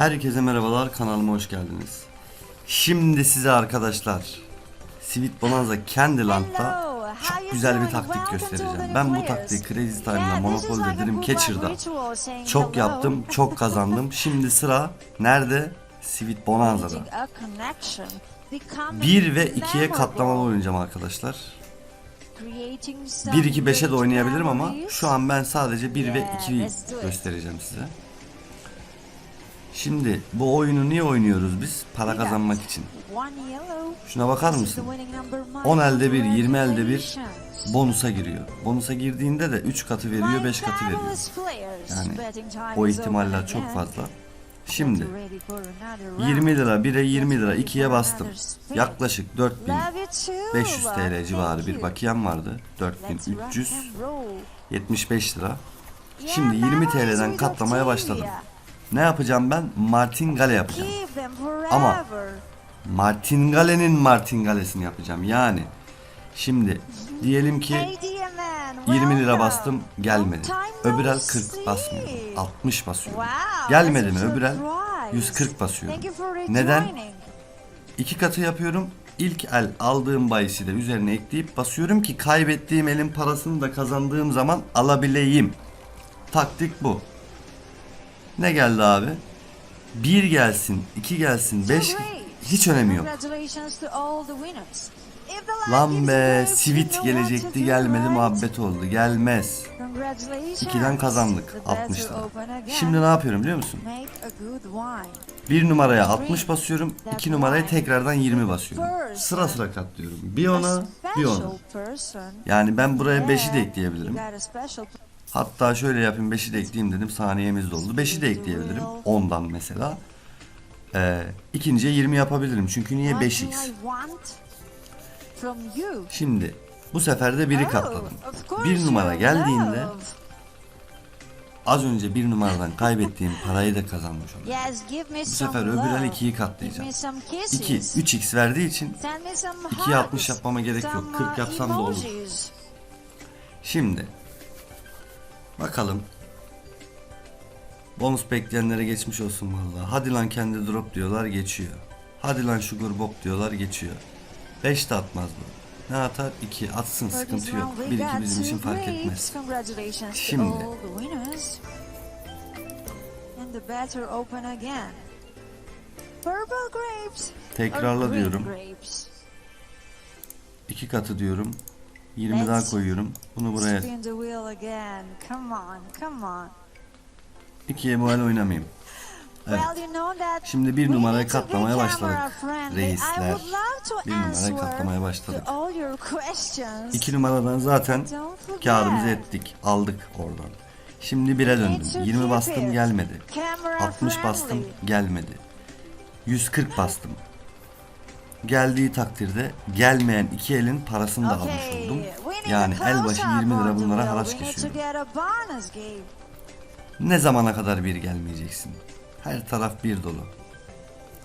Herkese merhabalar kanalıma hoş geldiniz. Şimdi size arkadaşlar Sweet Bonanza Candyland'da çok güzel bir taktik göstereceğim. Ben bu taktiği Crazy Time'da Monopoly'de Dream Catcher'da çok yaptım, çok kazandım. Şimdi sıra nerede? Sweet Bonanza'da. 1 ve 2'ye katlamalı oynayacağım arkadaşlar. 1-2-5'e de oynayabilirim ama şu an ben sadece 1 ve 2'yi göstereceğim size. Şimdi bu oyunu niye oynuyoruz biz? Para kazanmak için. Şuna bakar mısın? 10 elde bir, 20 elde bir bonusa giriyor. Bonusa girdiğinde de 3 katı veriyor, 5 katı veriyor. Yani o ihtimaller çok fazla. Şimdi 20 lira 1'e 20 lira 2'ye bastım. Yaklaşık 4500 TL civarı bir bakiyem vardı. 4375 lira. Şimdi 20 TL'den katlamaya başladım. Ne yapacağım ben? Martingale yapacağım. Ama Martingale'nin Martingale'sini yapacağım. Yani şimdi diyelim ki 20 lira bastım gelmedi. Öbür el 40 basmıyorum. 60 basıyorum. Gelmedi mi öbür el 140 basıyorum. Neden? İki katı yapıyorum. İlk el aldığım bayisi de üzerine ekleyip basıyorum ki kaybettiğim elin parasını da kazandığım zaman alabileyim. Taktik bu. Ne geldi abi? Bir gelsin, iki gelsin, beş hiç önemi yok. Lan be, Sivit gelecekti gelmedi muhabbet oldu. Gelmez. İkiden kazandık 60 lira. Şimdi ne yapıyorum biliyor musun? Bir numaraya 60 basıyorum, iki numaraya tekrardan 20 basıyorum. Sıra sıra katlıyorum. Bir ona, bir ona. Yani ben buraya 5'i de ekleyebilirim. Hatta şöyle yapayım 5'i de ekleyeyim dedim saniyemiz doldu. 5'i de ekleyebilirim 10'dan mesela. Ee, ikinciye 20 yapabilirim çünkü niye 5x? Şimdi bu sefer de biri katladım. Bir numara geldiğinde az önce bir numaradan kaybettiğim parayı da kazanmış olurum. Bu sefer öbür el 2'yi katlayacağım. 2, 3x verdiği için 2'ye 60 yapmama gerek yok. 40 yapsam da olur. Şimdi bakalım. Bonus bekleyenlere geçmiş olsun vallahi. Hadi lan kendi drop diyorlar geçiyor. Hadi lan sugar bob diyorlar geçiyor. 5 de atmaz bu. Ne atar? 2 atsın sıkıntı yok. 1 2 bizim için fark etmez. Şimdi. Tekrarla diyorum. 2 katı diyorum. 20 daha koyuyorum. Bunu buraya. 2'ye bu el oynamayayım. Evet. Şimdi bir numarayı katlamaya başladık. Reisler. Bir numarayı katlamaya başladık. İki numaradan zaten karımızı ettik. Aldık oradan. Şimdi 1'e döndüm. 20 bastım gelmedi. 60 bastım gelmedi. 140 bastım. Geldiği takdirde gelmeyen iki elin parasını da almış oldum. Yani el başı 20 lira bunlara haraç kesiyorum. Ne zamana kadar bir gelmeyeceksin? Her taraf bir dolu.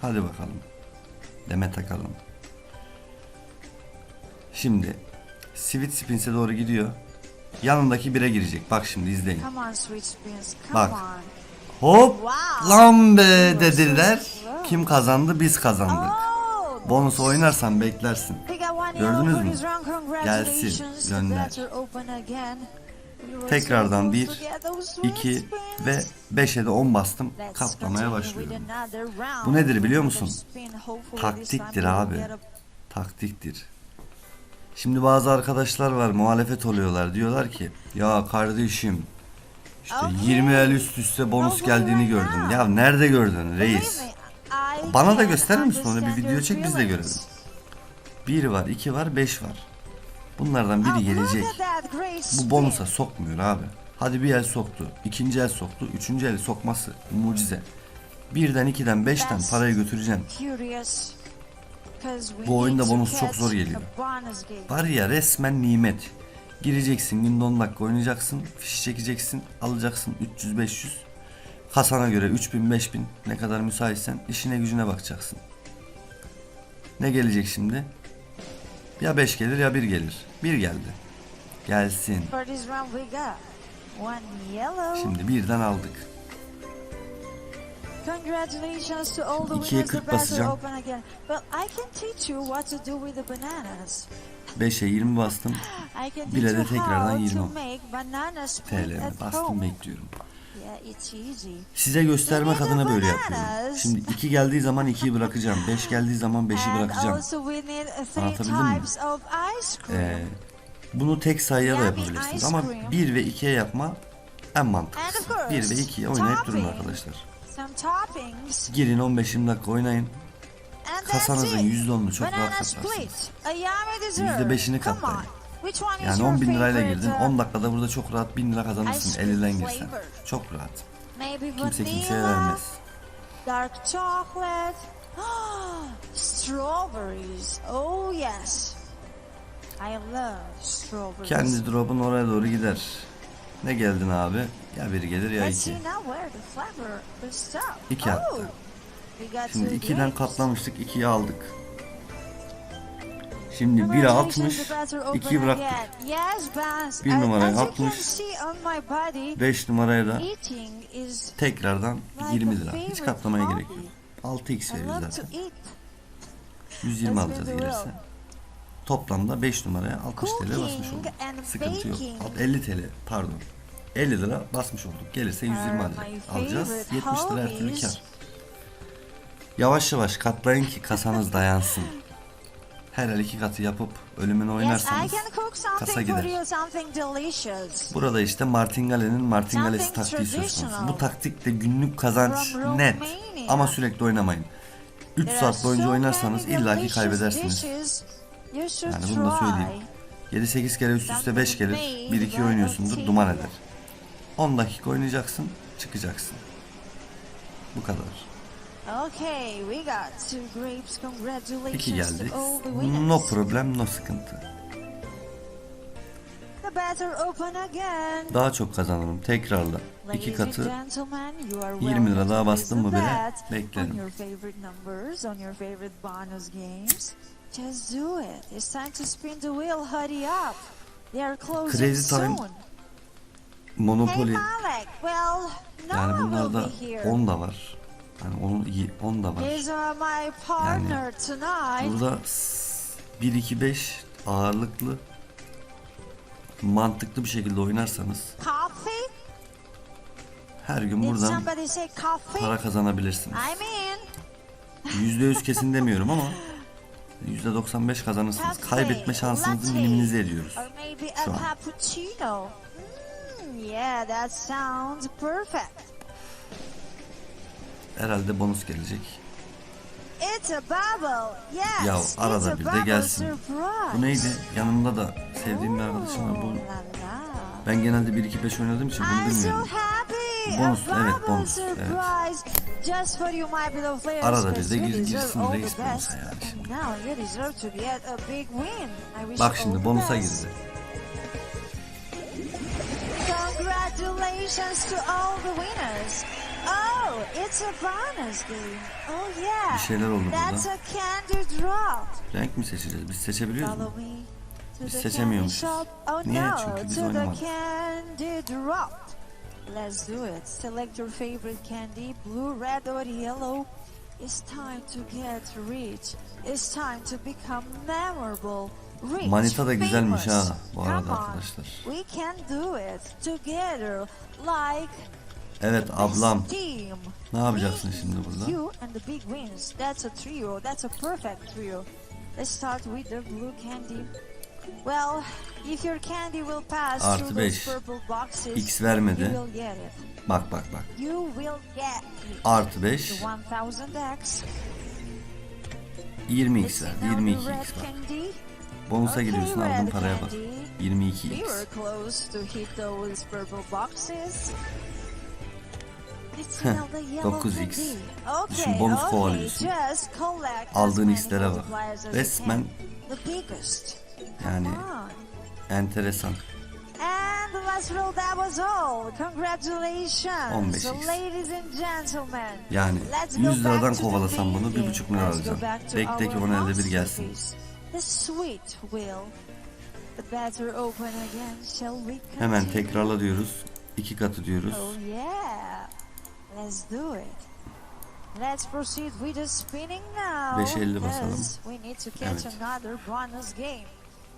Hadi bakalım. Deme takalım. Şimdi Sweet Spins'e doğru gidiyor. Yanındaki bire girecek. Bak şimdi izleyin. Bak. Hop lan be dediler. Kim kazandı? Biz kazandık. Bonus oynarsan beklersin. Gördünüz mü? Gelsin, gönder. Tekrardan 1, 2 ve 5'e de 10 bastım. Katlamaya başlıyorum. Bu nedir biliyor musun? Taktiktir abi. Taktiktir. Şimdi bazı arkadaşlar var muhalefet oluyorlar. Diyorlar ki ya kardeşim işte 20 el üst üste bonus geldiğini gördüm. Ya nerede gördün reis? Bana da gösterir misin onu bir video çek biz de görelim. 1 var, 2 var, 5 var. Bunlardan biri gelecek. Bu bonusa sokmuyor abi. Hadi bir el soktu, ikinci el soktu, üçüncü el sokması mucize. Birden, ikiden, beşten parayı götüreceğim. Bu oyunda bonus çok zor geliyor. Var ya resmen nimet. Gireceksin günde 10 dakika oynayacaksın, fiş çekeceksin, alacaksın 300-500. Kasana göre 3000-5000 ne kadar müsaitsen işine gücüne bakacaksın. Ne gelecek şimdi? Ya 5 gelir ya 1 gelir. 1 geldi. Gelsin. Şimdi birden aldık. Congratulations to all the İkiye winners. The 40 bets are basacağım. open again. But I can teach you what to do with the bananas. 5'e 20 bastım. I can Bile teach de you tekrardan how 20 to make banana split TL'me at bastım bekliyorum. Size göstermek adına böyle yapıyorum. Şimdi 2 geldiği zaman 2'yi bırakacağım. 5 geldiği zaman 5'i And bırakacağım. Anlatabildim mi? Ee, bunu tek sayıya da yapabilirsiniz. Ama. 1 ve 2'ye yapma en mantıklısı. 1 ve 2'ye oynayıp durun arkadaşlar. Girin 15-20 dakika oynayın. Kasanızın it. %10'unu çok rahat katlarsınız. split. A yummy dessert. %5'ini Come on. katlayın. Yani your 10 bin lirayla girdin. uh, 10 dakikada burada çok rahat 1000 lira kazanırsın. Ice cream Elinden girsen. flavor. Çok rahat. Kimse kimseye vermez. dark chocolate, strawberries. Oh yes, I love strawberries. Kendi drop'un oraya doğru gider. Ne geldin abi? Ya biri gelir ya iki. İki oh, attı. Şimdi two 2'den grapes. katlamıştık. 2'yi aldık. Şimdi 1'e 60. 2'yi bıraktık. Yes, Bans. Bir As- numaraya as you 60. can see on my body, 5 numaraya da tekrardan like 20 a lira. Hiç katlamaya gerek yok. 6x I veriyor zaten. eat. 120 Let's alacağız gelirse. Toplamda 5 numaraya 60 TL basmış olduk. Sıkıntı yok. baking. Alt- 50 TL pardon. 50 lira basmış olduk. Gelirse 120 Are alacağız. my alacağız. favorite 70 lira her türlü kar. Yavaş yavaş katlayın ki kasanız dayansın. Her el iki katı yapıp ölümünü oynarsanız kasa gider. Burada işte Martingale'nin Martingalesi taktiği söz konusu. Bu taktikte günlük kazanç net ama sürekli oynamayın. 3 There are saat boyunca oynarsanız illaki kaybedersiniz. Yani bunu da söyleyeyim. 7-8 kere üst üste 5 gelir. 1-2 oynuyorsundur duman eder. 10 dakika oynayacaksın çıkacaksın. Bu kadar. Okay, we got two grapes. Congratulations 2 geldi. to all the winners. No problem no sıkıntı. The better open again. Daha çok kazanırım tekrarla. 2 Ladies and katı gentlemen, you are 20 lira welcome daha to bastın mı bile On beklerim. your favorite numbers, on your favorite bonus games. Just do it. It's time to spin the wheel. Hurry up. They are closing Crazy time. soon. Hey Monopoly Malek, well, no yani one bunlarda will be here. 10 da var. Yani onun 10 da var. Tonight. Burada 1 2 5 ağırlıklı mantıklı bir şekilde oynarsanız her gün buradan para kazanabilirsiniz. I'm in. %100 kesin demiyorum ama %95 kazanırsınız. Kaybetme şansınızı minimize ediyoruz. Şu an. cappuccino. Mm, yeah, that sounds perfect. Herhalde bonus gelecek. Ya, arada bir de gelsin. Bu neydi? Yanımda da sevdiğim bir arkadaşım var. Bu ben genelde 1 2 5 oynadığım için bunu bilmiyorum. Bonus, evet, bonus, evet. surprise. Just for you, my beloved players. Arada bir de gir- girsin reis bonusa yani şimdi. Bak şimdi bonusa girdi. Congratulations to all the winners. Oh, it's a bonus game. Oh yeah. Bir şeyler oldu That's burada. a candy drop. Renk mi seçeceğiz? Biz seçebiliyoruz mu? Follow me to Biz the seçemiyormuşuz. shop. Oh Niye? no, Çünkü biz to the oynamadık. candy drop. Let's do it. Select your favorite candy, blue, red or yellow. It's time to get rich. It's time to become memorable. Rich, Manita da güzelmiş famous. ha bu Come arada on. arkadaşlar. We can do it together like Evet ablam. Ne yapacaksın şimdi burada? You and the big wins. That's a trio. That's a perfect trio. Let's start with the blue candy. Well, if your candy will pass Artı through beş. those purple boxes, X you vermedi. Bak bak bak. You will get it. Artı 5. The 1000X. 20x Let's see verdi. now the 22x red var. candy. Bonusa giriyorsun aldığın paraya bak. candy. We 22x. 9x. candy. Düşün, bonus kovalıyorsun. Aldığın x'lere bak. Resmen yani enteresan. And the last roll, that was all. Congratulations. 15x. So ladies and gentlemen. Yani let's go 100 liradan kovalasam bunu beginning. 1,5 lira alacağım. Bekle ki 10 elde bir gelsin. Hemen tekrarla diyoruz. 2 katı diyoruz. Let's do it. Let's proceed with the spinning now. 5.50 basalım. We need to catch Evet. another bonus game.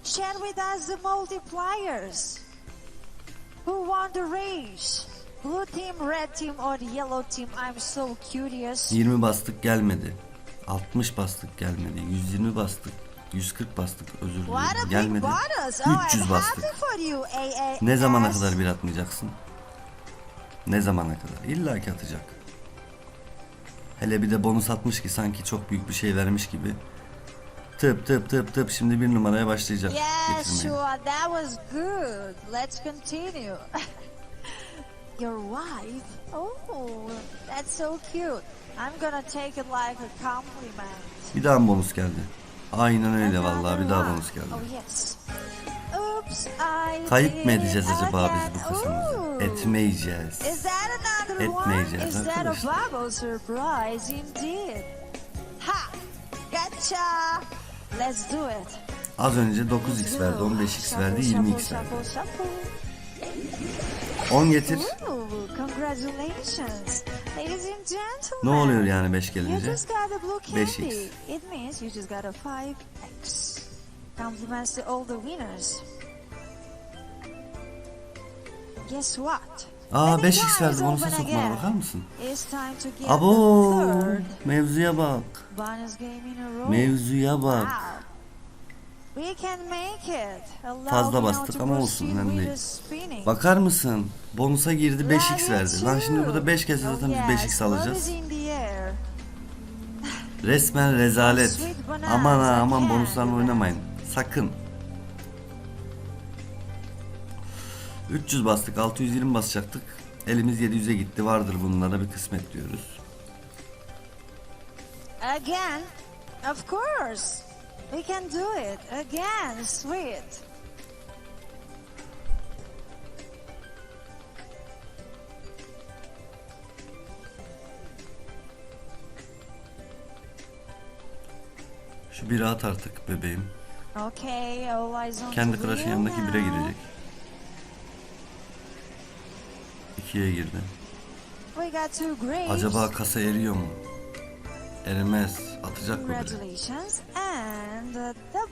Share with us the multipliers. Who won the race? Blue team, red team, or yellow team? I'm so curious. 20 bastık gelmedi. 60 bastık gelmedi. 120 bastık. 140 bastık özür dilerim. Gelmedi. bonus! Oh, 300 I'm bastık. Ne zamana kadar bir atmayacaksın? Ne zamana kadar? İlla ki atacak. Hele bir de bonus atmış ki sanki çok büyük bir şey vermiş gibi. Tıp tıp tıp tıp şimdi bir numaraya başlayacak Yeah, sure, that was good. Let's continue. Your wife? Oh, that's so cute. I'm gonna take it like a compliment. Bir daha bonus geldi? Aynen öyle vallahi bir daha bonus geldi. Oh yes. Kayıp mı edeceğiz acaba biz bu? Ooh. Etmeyeceğiz. Etmeyeceğiz arkadaşlar. Az önce 9x verdi, 15x verdi, 20x verdi. 10 getir. Ne oluyor yani 5 You gelince? just got a blue candy. 5x. It means you just got a 5x. Compliments to all the winners. Guess what? Aa Many 5x verdi bonusa again. bakar mısın? Abo mevzuya bak. Mevzuya bak. Wow. We can make it. Allow Fazla bastık ama olsun, önemli değil. Bakar mısın? Bonusa girdi 5x verdi. Lan şimdi burada 5 kez zaten biz yes, 5x love alacağız. Resmen rezalet. Aman ha aman bonuslarla oynamayın. Sakın. 300 bastık 620 basacaktık. Elimiz 700'e gitti. Vardır bunlara bir kısmet diyoruz. Again? Of course. We can do it. Again, sweet. Şu biri at artık bebeğim. Okay, on Kendi crush'ın yanındaki bire girecek. İkiye girdi. Acaba kasa eriyor mu? Erimez. Atacak mı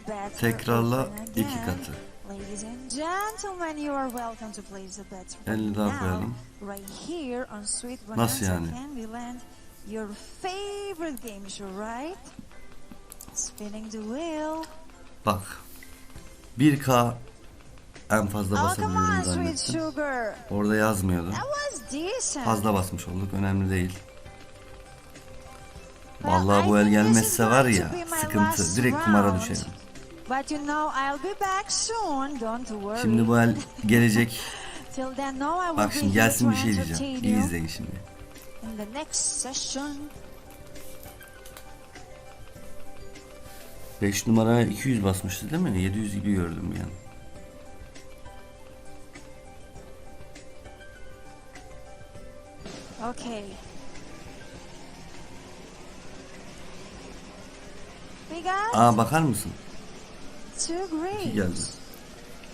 bet Tekrarla iki katı. Ladies and gentlemen, you are welcome to place the bets right 50 daha koyalım. right here on Sweet Nasıl yani? Candyland. Your favorite game show, right? Spinning the wheel. Bak. 1K en fazla basabiliyorum zannettim. Orada yazmıyordu. Fazla basmış olduk. Önemli değil. Vallahi bu el gelmezse var ya sıkıntı. Direkt kumara düşerim. Şimdi bu el gelecek. Bak şimdi gelsin bir şey diyeceğim. İyi izleyin şimdi. 5 numara 200 basmıştı değil mi? 700 gibi gördüm bir Okay. We got Aa bakar mısın? two İki geldi.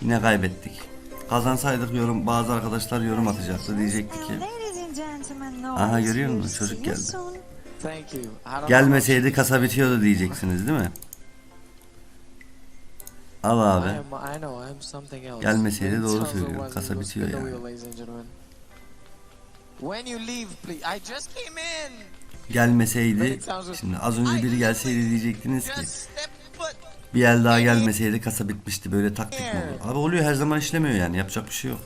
Yine kaybettik. Kazansaydık yorum bazı arkadaşlar yorum atacaktı diyecekti ki. And ladies and gentlemen, no, Aha, görüyor musun? Çocuk geldi. soon. Thank you. I don't know Gelmeseydi kasa bitiyordu diyeceksiniz değil mi? Al abi. I am, I know, I'm something else. Gelmeseydi doğru sounds söylüyor. Kasa bitiyor yani. wheel, ladies and gentlemen. When you leave, please. I just came in. Gelmeseydi şimdi az önce biri gelseydi diyecektiniz ki bir el daha gelmeseydi kasa bitmişti böyle taktik mi olur? Abi oluyor her zaman işlemiyor yani yapacak bir şey yok.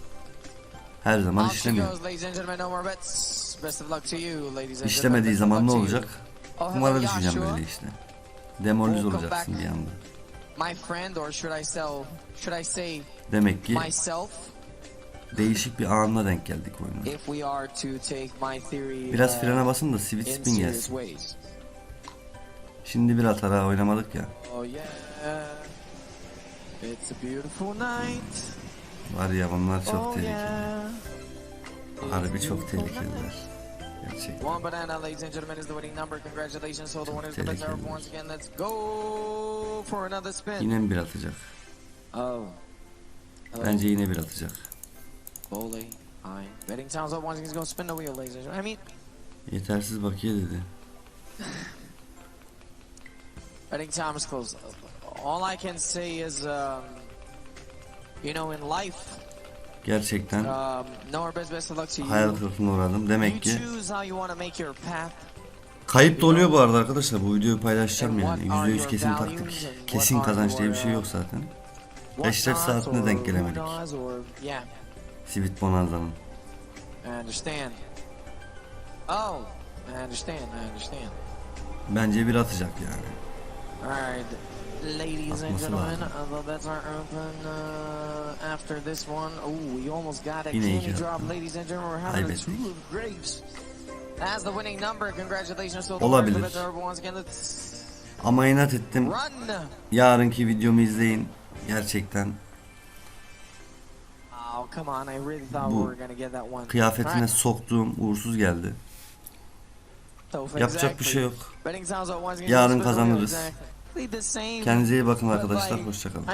Her zaman işlemiyor. İşlemediği zaman ne olacak? Oh, Kumara düşeceğim böyle işte. Demoliz olacaksın bir anda. Demek ki? Değişik bir anına denk geldik theory Biraz uh, frene basın da switch in spin gelsin. Şimdi bir atar ha oynamadık ya. Oh yeah, it's a beautiful night. Var ya bunlar çok oh tehlikeli. Harbi çok tehlikeliler. Gerçekten. One banana, ladies and gentlemen, is the winning number. Congratulations, so the winners the best tehlikeli. once again. Let's go for another spin. Yine bir atacak? Oh. Bence yine bir atacak. Bowley. Hi. Betting sounds up once he's gonna spin the wheel, ladies. I mean, Yetersiz bakiye dedi. Betting time is closed. All I can say is, um, you know, in life, Gerçekten um, no best best of luck to you. hayal kırıklığına uğradım. Demek ki choose how you want to make your path. kayıp da oluyor bu arada arkadaşlar. Bu videoyu paylaşacağım yani. %100 kesin taktik. Kesin kazanç diye bir şey yok zaten. Eşref saatine denk gelemedik. Sweet Bonanza'nın. I understand. Oh, I understand. I understand. Bence bir atacak yani. Alright, ladies and Atması gentlemen, lazım. uh, the bets are open uh, after this one. Oh, we almost got it. Yine Candy iki drop, attım. ladies and gentlemen. We're having a Kaybettik. two of grapes. As the winning number, congratulations to the Olabilir. winners of the bet. Once again, let's Ama inat ettim. run. Yarınki videomu izleyin. Gerçekten Bu kıyafetine soktuğum uğursuz geldi. Yapacak bir şey yok. Yarın kazanırız. Kendinize iyi bakın arkadaşlar. Hoşçakalın.